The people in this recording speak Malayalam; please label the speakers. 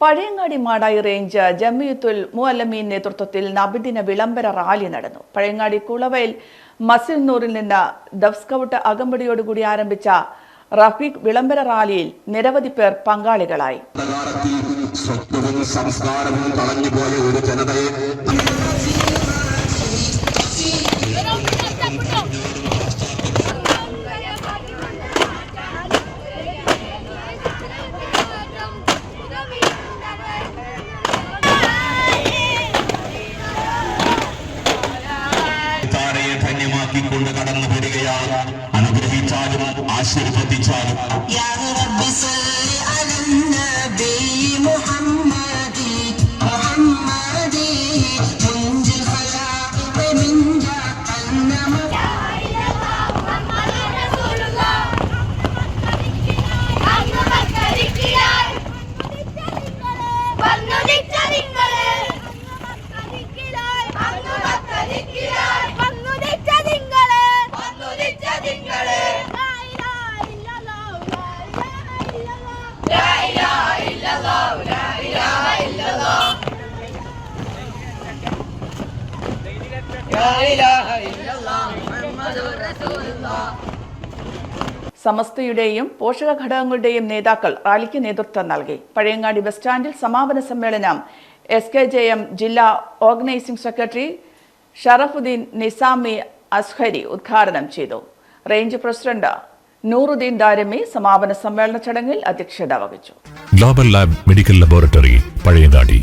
Speaker 1: പഴയങ്ങാടി മാടായി റേഞ്ച് ജമിയത്തുൽ മുഅല്ലമീൻ നേതൃത്വത്തിൽ നബിദിന വിളംബര റാലി നടന്നു. പഴയങ്ങാടി കുളവയിൽ മസിൽ നൂറിൽ നിന്ന് ദഫ്സ്കൌട്ട് അകമ്പടിയോടുകൂടി ആരംഭിച്ച റഫീഖ് വിളംബര റാലിയിൽ നിരവധി പേർ പങ്കാളികളായി.
Speaker 2: സംസ്കാരവും കളഞ്ഞുപോയ ഒരു ജനതയെ
Speaker 3: أشرفت جانب صل على النبي محمد محمد منجي الخلائق من
Speaker 1: സമസ്തയുടെയും പോഷക ഘടകങ്ങളുടെയും നേതാക്കൾ റാലിക്ക് നേതൃത്വം നൽകി. പഴയങ്ങാടി ബസ് സ്റ്റാൻഡിൽ സമാപന സമ്മേളനം എസ് കെ ജെ എം ജില്ലാ ഓർഗനൈസിംഗ് സെക്രട്ടറി ഷറഫുദ്ദീൻ നിസാമി അസ്ഹരി ഉദ്ഘാടനം ചെയ്തു. റേഞ്ച് പ്രസിഡന്റ് നൂറുദ്ദീൻ ദാരമി സമാപന സമ്മേളന ചടങ്ങിൽ അധ്യക്ഷത വഹിച്ചു.
Speaker 4: Global lab medical laboratory Pazhayangadi.